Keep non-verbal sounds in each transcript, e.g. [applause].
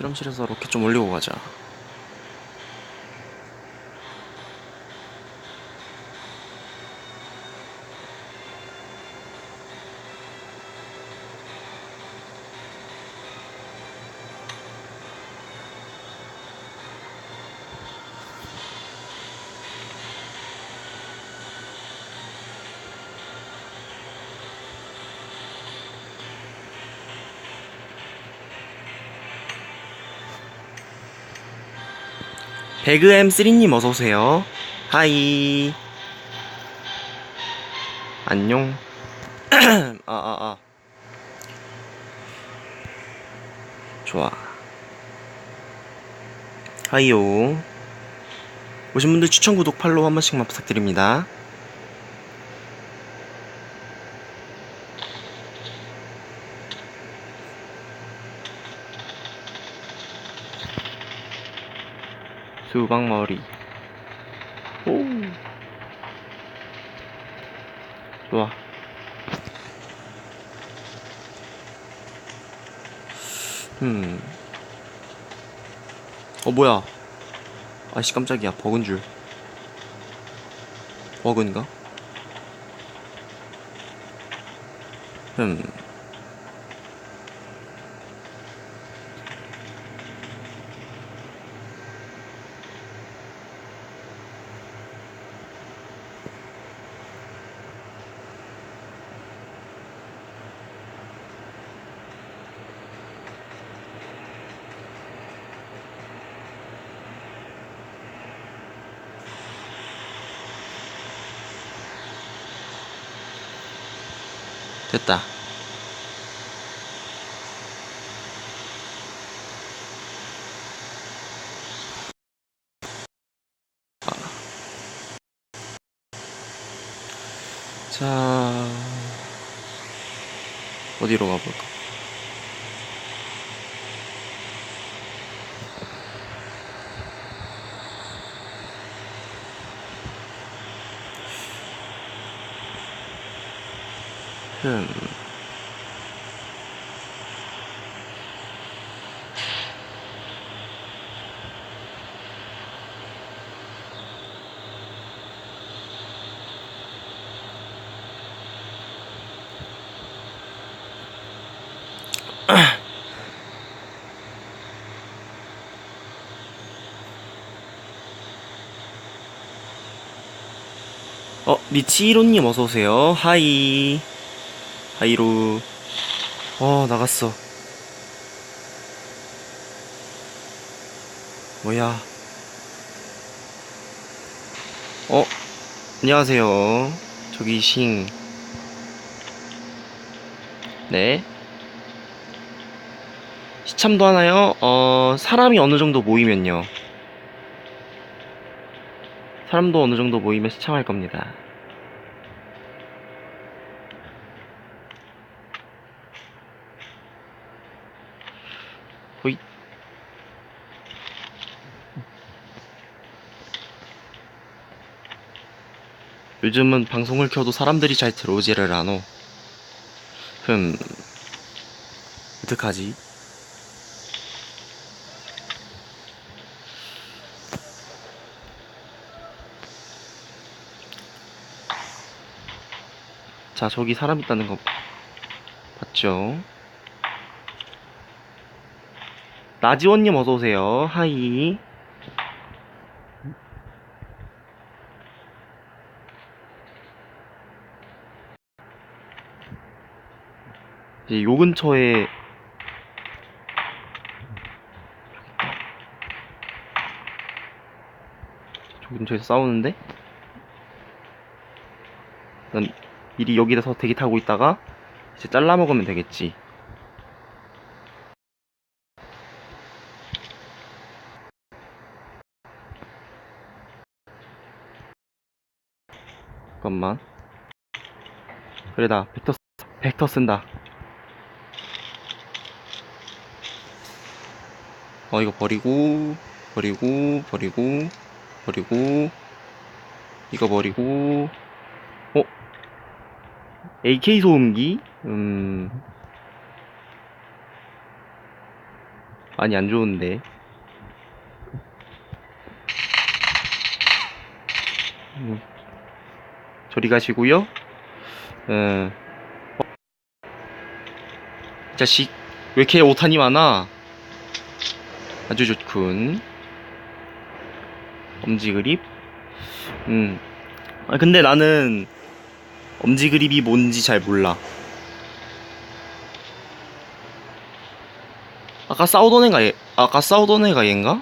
실험실에서 로켓 좀 올리고 가자. 배그엠3님 어서오세요. 하이. 안녕. [clears throat] 아, 아, 아. 좋아. 하이요. 오신 분들 추천, 구독, 팔로우 한 번씩만 부탁드립니다. 수박머리. 오. 좋아. 음. 어, 뭐야. 아씨, 깜짝이야. 버그인 줄. 버그인가? 음. 됐다. 아. 자, 어디로 가볼까? 흠. 어, 미치히로님 어서오세요. 하이. 하이루. 어, 나갔어. 뭐야. 어, 안녕하세요. 저기 싱. 네. 시참도 하나요? 어, 사람이 어느 정도 모이면요. 사람도 어느 정도 모이면 시참할 겁니다. 요즘은 방송을 켜도 사람들이 잘 들어오지를 않어. 흠. 어떡하지? 자, 저기 사람 있다는 거 봤죠? 나지원님 어서오세요. 하이. 이제 요 근처에 저 근처에서 싸우는데? 난 미리 여기서 대기 타고 있다가 이제 잘라 먹으면 되겠지. 잠깐만. 그래 나 벡터 쓰- 벡터 쓴다. 어 이거 버리고 버리고 버리고 버리고 이거 버리고 어 AK 소음기 음 많이 안 좋은데. 음. 저리 가시고요. 음. 어. 이 자식 왜 이렇게 오탄이 많아? 아주 좋군. 엄지 그립. 음. 아 근데 나는 엄지 그립이 뭔지 잘 몰라. 아까 싸우던 애가 얘, 아까 싸우던 애가 얘인가?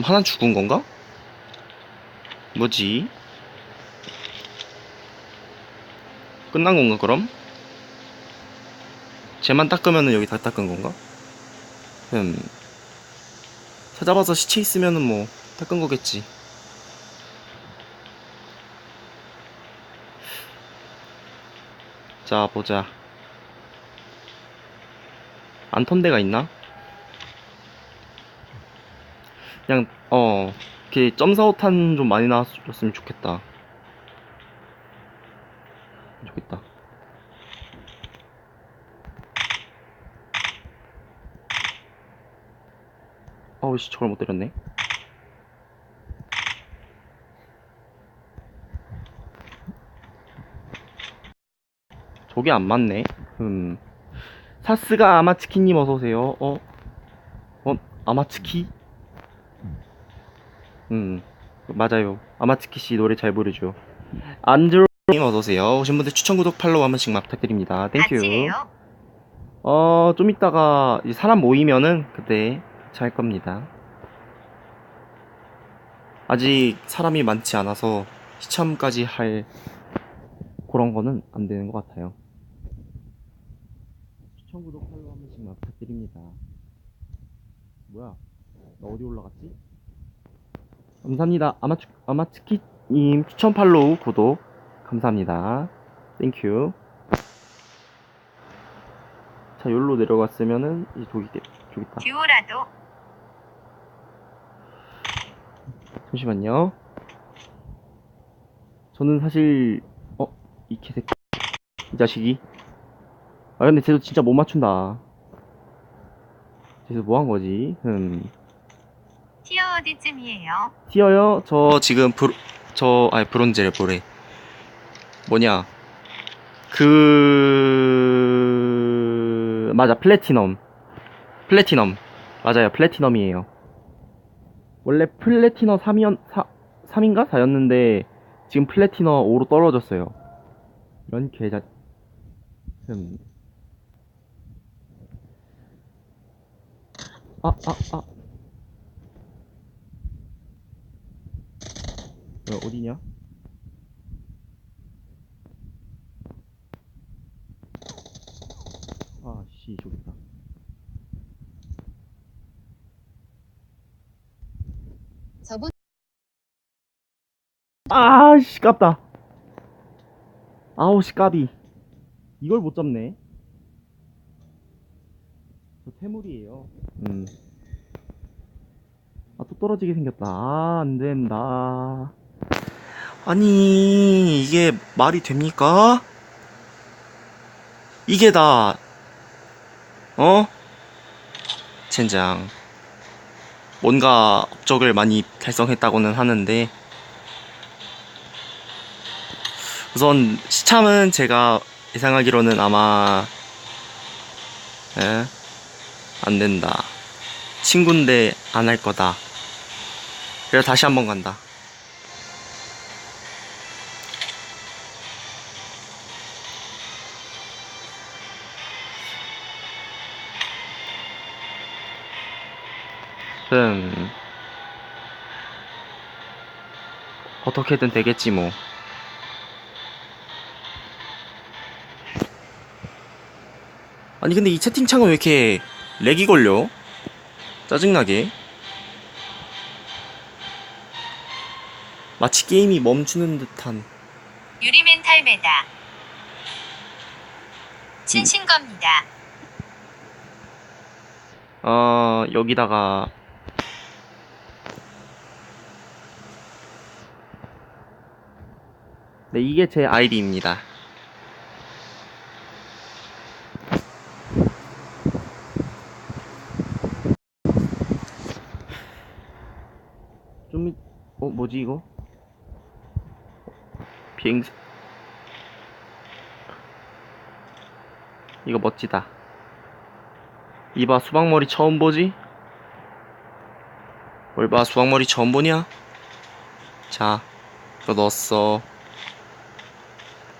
하나 죽은 건가? 뭐지? 끝난 건가 그럼? 쟤만 닦으면은 여기 다 닦은 건가? 음 찾아봐서 시체 있으면은 뭐 닦은 거겠지. 자 보자. 안 턴 데가 있나? 그냥 어 이렇게 점사오탄 좀 많이 나왔으면 좋겠다. 좋겠다 어우 씨 저걸 못 때렸네. 저게 안 맞네. 음. 사스가 아마츠키님 어서오세요. 어? 어? 아마츠키? 음. 맞아요. 아마츠키씨 노래 잘 부르죠. 안드로님 어서오세요. 오신 분들 추천 구독 팔로우 한 번씩 막 부탁드립니다. 땡큐 같이예요. 어, 좀 이따가 사람 모이면은 그때 잘 겁니다. 아직 사람이 많지 않아서 시참까지 할 그런 거는 안 되는 것 같아요. 추천 구독 팔로우 한 번씩만 부탁드립니다. 뭐야? 나 어디 올라갔지? 감사합니다. 아마추, 아마츠키님 추천 팔로우 구독 감사합니다. 땡큐. 자, 여기로 내려갔으면은 이제 저기 저기 있다. 듀오라도 잠시만요. 저는 사실 어, 이 개새끼 이 자식이 아 근데 쟤도 진짜 못 맞춘다. 쟤도 뭐 한 거지? 음. 티어 어디쯤이에요? 티어요? 저 지금 브로, 저 아니 브론즈를 보래. 뭐냐? 그 맞아 플래티넘. 플래티넘. 맞아요 플래티넘이에요. 원래 플래티넘 3이었 4, 3인가 4였는데 지금 플래티넘 5로 떨어졌어요. 이런 개자. 음. 아, 아, 아. 야, 어디냐? 아, 씨, 저기 있다. 저분 아, 씨, 깝다. 아우, 씨, 까비. 이걸 못 잡네. 저 태물이에요. 음. 아, 또 떨어지게 생겼다. 아, 안 된다. 아니, 이게 말이 됩니까? 이게 다, 어? 젠장. 뭔가 업적을 많이 달성했다고는 하는데, 우선 시참은 제가 예상하기로는 아마 에? 안 된다. 친구인데 안 할 거다. 그래서 다시 한번 간다. 음. 어떻게든 되겠지 뭐. 아니 근데 이 채팅창은 왜 이렇게 렉이 걸려? 짜증나게 마치 게임이 멈추는 듯한 유리 멘탈 메다. 친신 겁니다. 어 여기다가 네, 이게 제 아이디입니다. 좀, 어, 뭐지, 이거? 비행사. 이거 멋지다. 이봐, 수박머리 처음 보지? 올바 수박머리 처음 보냐? 자, 이거 넣었어.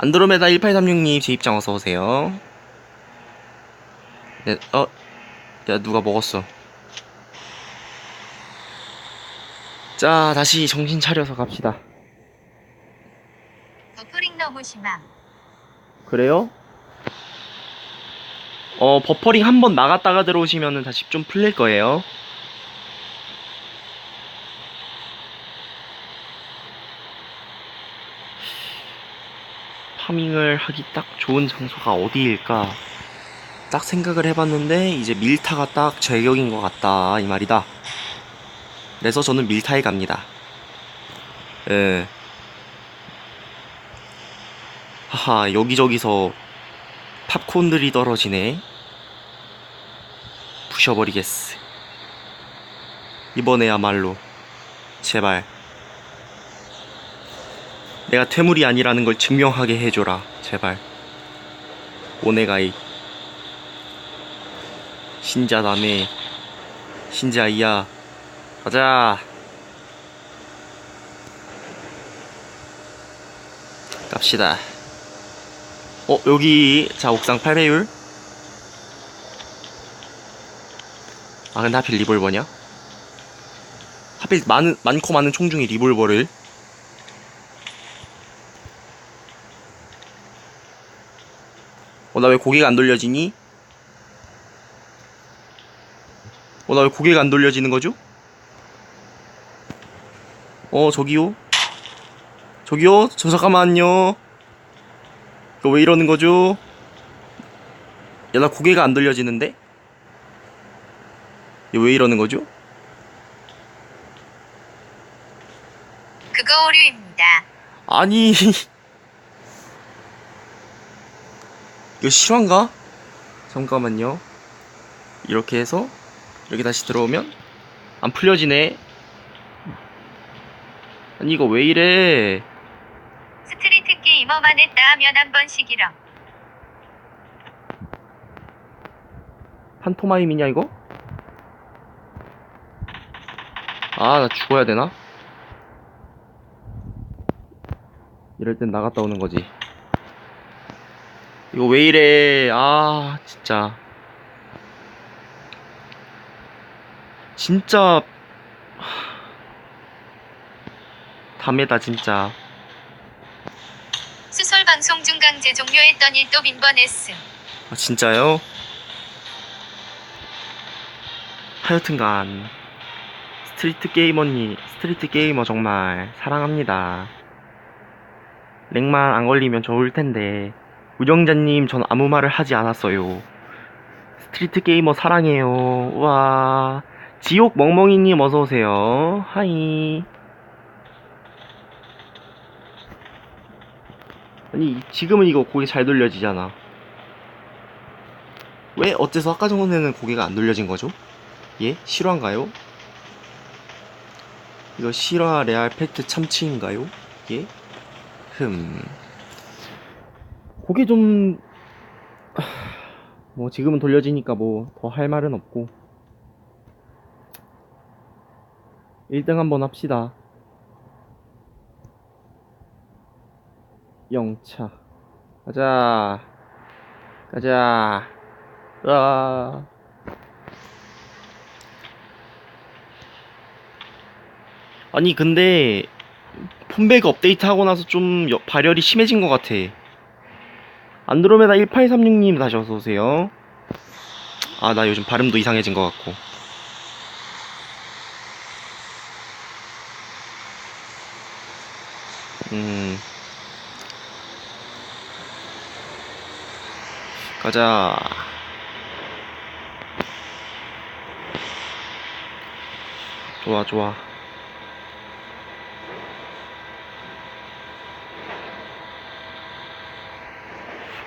안드로메다 1836님 제 입장 어서 오세요. 네, 어, 야 누가 먹었어? 자, 다시 정신 차려서 갑시다. 버퍼링 너무 심함. 그래요? 어, 버퍼링 한 번 나갔다가 들어오시면은 다시 좀 풀릴 거예요. 파밍을 하기 딱 좋은 장소가 어디일까? 딱 생각을 해봤는데, 이제 밀타가 딱 제격인 것 같다, 이 말이다. 그래서 저는 밀타에 갑니다. 예. 하하, 여기저기서 팝콘들이 떨어지네. 부셔버리겠어. 이번에야말로. 제발. 내가 퇴물이 아니라는 걸 증명하게 해줘라. 제발. 오네가이. 신자다네. 신자이야. 가자. 갑시다. 어, 여기, 자, 옥상 8배율. 아, 근데 하필 리볼버냐? 하필 많은, 많고 많은 총 중에 리볼버를. 어, 나 왜 고개가 안 돌려지니? 어, 나 왜 고개가 안 돌려지는 거죠? 어, 저기요? 저기요? 저 잠깐만요. 이거 왜 이러는 거죠? 야, 나 고개가 안 돌려지는데? 이거 왜 이러는 거죠? 그거 오류입니다. 아니. [laughs] 이거 실화인가? 잠깐만요. 이렇게 해서, 이렇게 다시 들어오면, 안 풀려지네. 아니, 이거 왜 이래? 스트리트 게이머만 했다 하면 한 번씩이럼. 판토마임이냐, 이거? 아, 나 죽어야 되나? 이럴 땐 나갔다 오는 거지. 이거 왜 이래? 아, 진짜. 진짜. 하... 담에다, 진짜. 수솔 방송 중 강제 종료했더니 또 빈번했음. 아, 진짜요? 하여튼간 스트리트 게이머님, 스트리트 게이머 정말 사랑합니다. 렉만 안 걸리면 좋을 텐데 우정자님 전 아무 말을 하지 않았어요. 스트리트 게이머 사랑해요. 우와 지옥 멍멍이님 어서 오세요. 하이. 아니 지금은 이거 고개 잘 돌려지잖아. 왜 어째서 아까 전에는 고개가 안 돌려진 거죠? 예? 실화인가요? 이거 실화 레알 팩트 참치인가요? 예? 흠. 고개 좀, 하, 뭐 지금은 돌려지니까 뭐 더 할 말은 없고. 1등 한번 합시다. 영차. 가자. 가자. 아. 아니 근데 폰백 업데이트 하고 나서 좀 여- 발열이 심해진 것 같아. 안드로메다 1836님 다시 어서 오세요. 아 나 요즘 발음도 이상해진 것 같고. 음. 가자. 좋아, 좋아.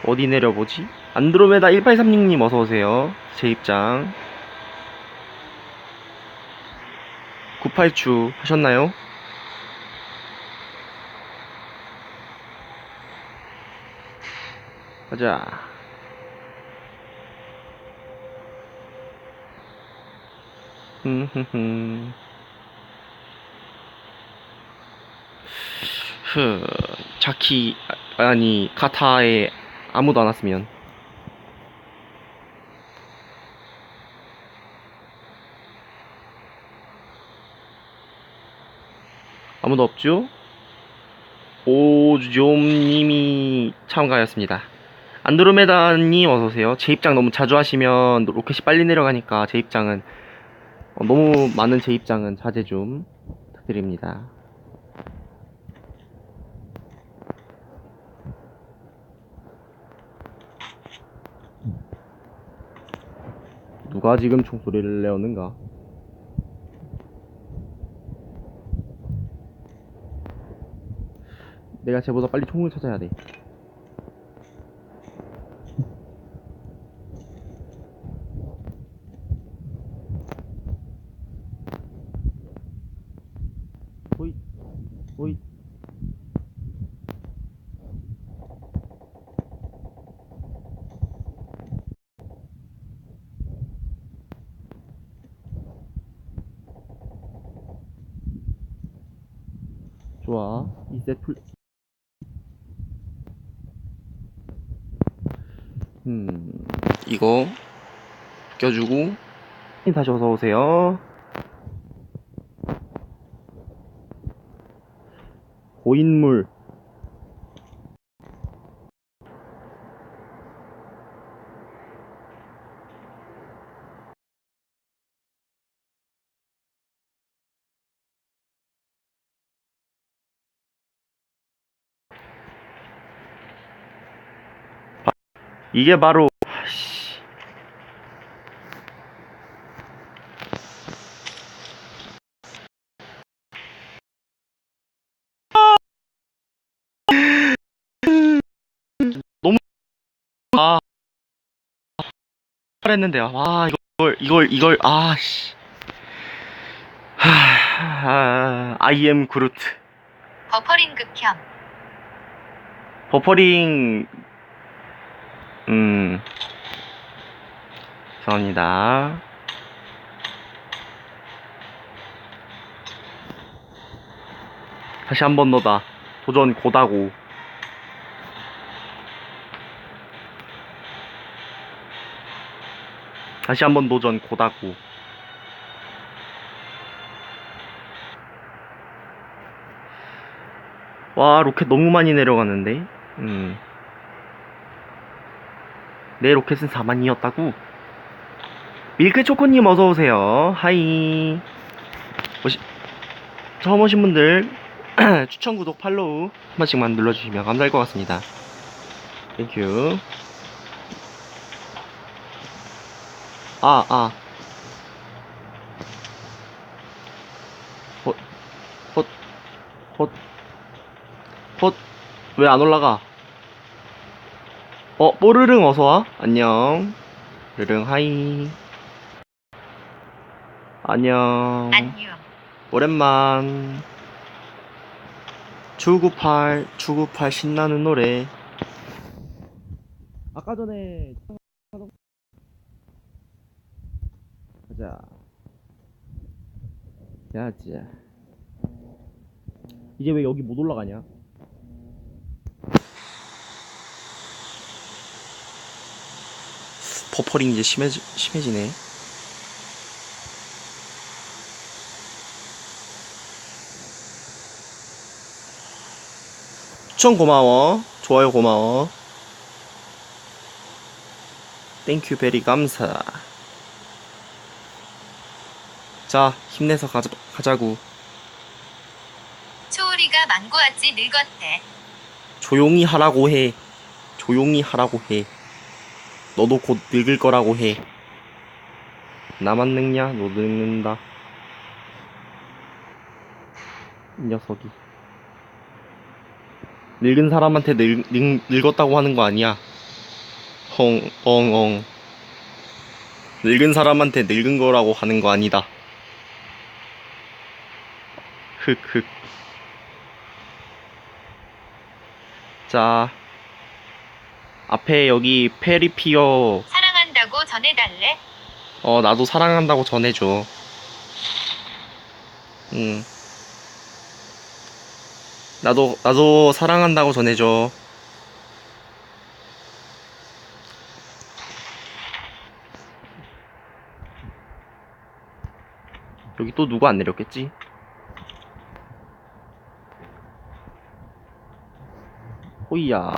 어디 내려보지? 안드로메다 1836님 어서오세요. 제 입장. 98주 하셨나요? 가자. 흠흠흠. 흐, 자키, 아니, 카타의 아무도 안 왔으면. 아무도 없죠? 오좀님이 참가하였습니다. 안드로메다님 어서오세요. 제 입장 너무 자주 하시면 로켓이 빨리 내려가니까 제 입장은 어, 너무 많은 제 입장은 자제 좀 부탁드립니다. 누가 지금 총소리를 내었는가? 내가 쟤보다 빨리 총을 찾아야 돼. 호이, 호이. 좋아. 이셋 풀. 음, 이거 껴주고 다시 어서 오세요. 고인물 이게 바로 씨. 너무 아 했는데 와 이걸 이걸 이걸 아씨 하 I am 그루트 버퍼링 극혐. 버퍼링 음. 죄송합니다. 다시 한번 너다 도전 고다고. 다시 한 번 도전 고다고. 와 로켓 너무 많이 내려가는데? 음. 내 로켓은 4만이었다고? 밀크초코님 어서오세요. 하이. 오시, 처음 오신 분들, [clears throat] 추천, 구독, 팔로우 한 번씩만 눌러주시면 감사할 것 같습니다. 땡큐. 아, 아. 헛, 헛, 헛, 헛. 왜 안 올라가? 어, 뽀르릉 어서와. 안녕. 르릉 하이. 안녕. 안녕. 오랜만. 추구팔, 추구팔 신나는 노래. 아까 전에 가자. 가자. 이제 왜 여기 못 올라가냐? 버퍼링 이제 심해지, 심해지네. 추천 고마워. 좋아요 고마워. 땡큐 베리 감사. 자, 힘내서 가자, 가자고. 초우리가 망고아찌 늙었대. 조용히 하라고 해. 조용히 하라고 해. 너도 곧 늙을 거라고 해. 나만 늙냐? 너 늙는다. 이 녀석이. 늙은 사람한테 늙, 늙, 늙었다고 하는 거 아니야. 헝, 엉, 엉. 늙은 사람한테 늙은 거라고 하는 거 아니다. 흑, 흑. 자, 앞에 여기 페리피어. 사랑한다고 전해달래. 어 나도 사랑한다고 전해줘. 응. 나도 나도 사랑한다고 전해줘. 여기 또 누구 안 내렸겠지? 호이야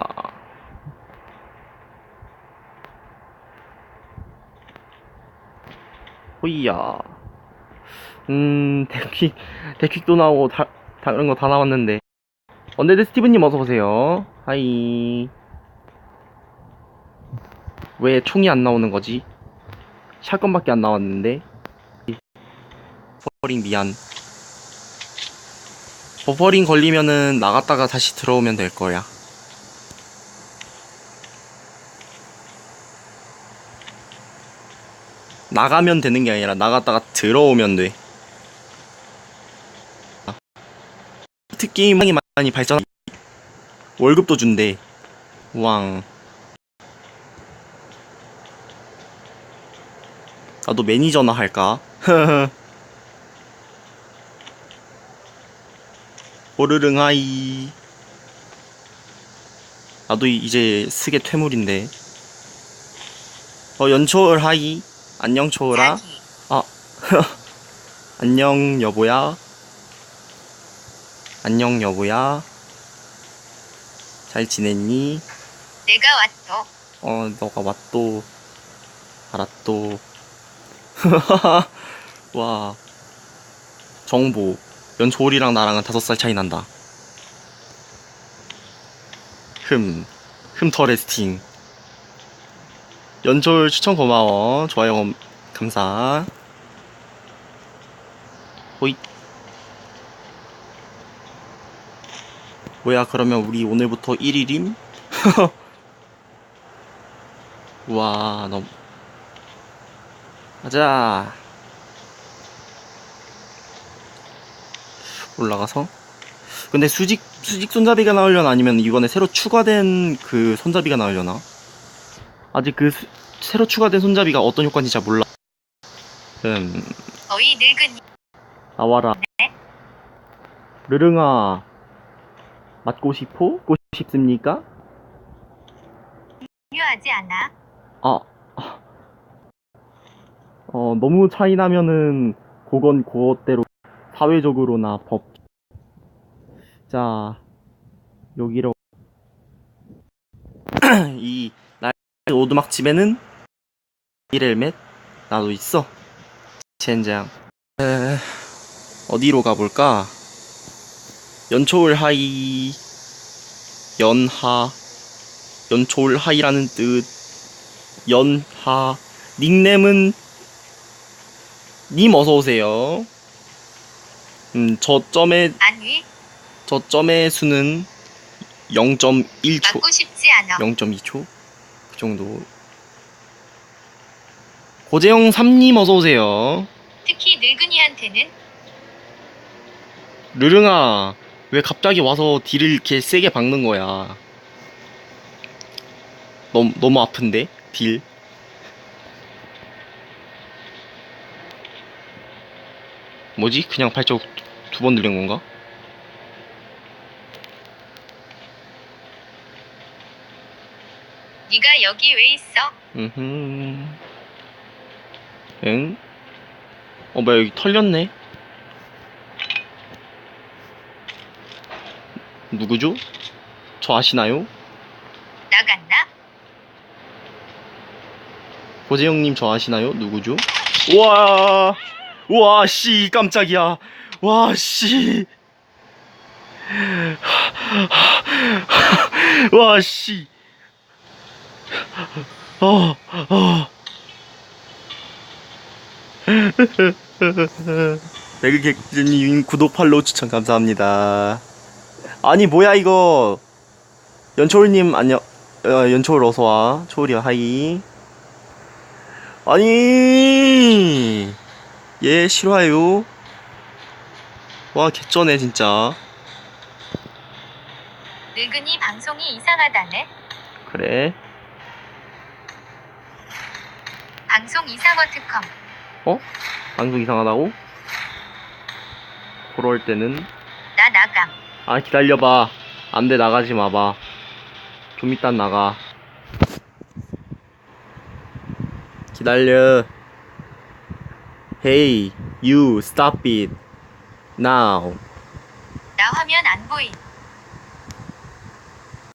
호이야. 음 데킥 데킥도 나오고 다, 다른 거 다 나왔는데. 언데드 스티브님 어서 오세요. 하이. 왜 총이 안 나오는 거지? 샷건밖에 안 나왔는데. 버퍼링 미안. 버퍼링 걸리면은 나갔다가 다시 들어오면 될 거야 나가면 되는 게 아니라 나갔다가 들어오면 돼. 특 게임이 많이 발전. 월급도 준대. 왕. 나도 매니저나 할까? [laughs] 오르릉 하이. 나도 이- 이제 스게 퇴물인데. 어 연초을 하이. 안녕 초을아. 자기. [laughs] 안녕 여보야. 안녕 여보야. 잘 지냈니? 내가 왔어. 어 너가 왔또 알았또. [laughs] 와 정보 연초올이랑 나랑은 다섯 살 차이 난다. 흠 흠터 레스팅. 연초올 추천 고마워. 좋아요 검- 감사. 호잇. 뭐야 그러면 우리 오늘부터 1일임? [laughs] 우와 너무 가자 올라가서 근데 수직 수직 손잡이가 나오려나 아니면 이번에 새로 추가된 그 손잡이가 나오려나 아직 그 수- 새로 추가된 손잡이가 어떤 효과인지 잘 몰라 음 어이 늙은이. 나와라. 네? 르릉아, 맞고 싶어? 고 싶습니까? 중요하지 않아. 아, 아. 어, 너무 차이 나면은, 그건 그것대로, 사회적으로나 법. 자, 여기로. [clears throat] 이, 날 오두막 집에는, 이렐멧, 나도 있어. 젠장. 에, 어디로 가볼까? 연초울 하이, 연하, 연초울 하이라는 뜻, 연하, 닉네임은, 님 어서 오세요. 음, 저점의, 안위. 저점의 수는 0.1초, 맞고 싶지 않아. 0.2초? 그 정도. 고재영 3님 어서오세요. 특히 늙은이한테는 르릉아, 왜 갑자기 와서 딜을 이렇게 세게 박는 거야? 너무, 너무 아픈데? 딜? 뭐지? 그냥 발작 두번 누른 건가? 네가 여기 왜 있어? 음흠. 응? 어, 뭐야, 여기 털렸네? 누구죠? 저 아시나요? 나갔나? 고재영님 저 아시나요? 누구죠? 우와! 우와, 씨, 깜짝이야. 와, 씨. [laughs] 와, 씨. 어, 어. 배그객님 구독 팔로우 추천 감사합니다. 아니, 뭐야, 이거. 연초울님, 안녕. 어, 연초울 어서와. 초울이야, 하이. 아니 얘 싫어요 와 개쩌네 진짜 늙은이 방송이 이상하다네. 그래 방송 이상어 특검. 어? 방송 이상하다고? 그럴 때는 나 나감. 아 기다려봐 안 돼 나가지 마봐 좀 이따 나가 기다려 Hey you stop it now 나 화면 안 보임.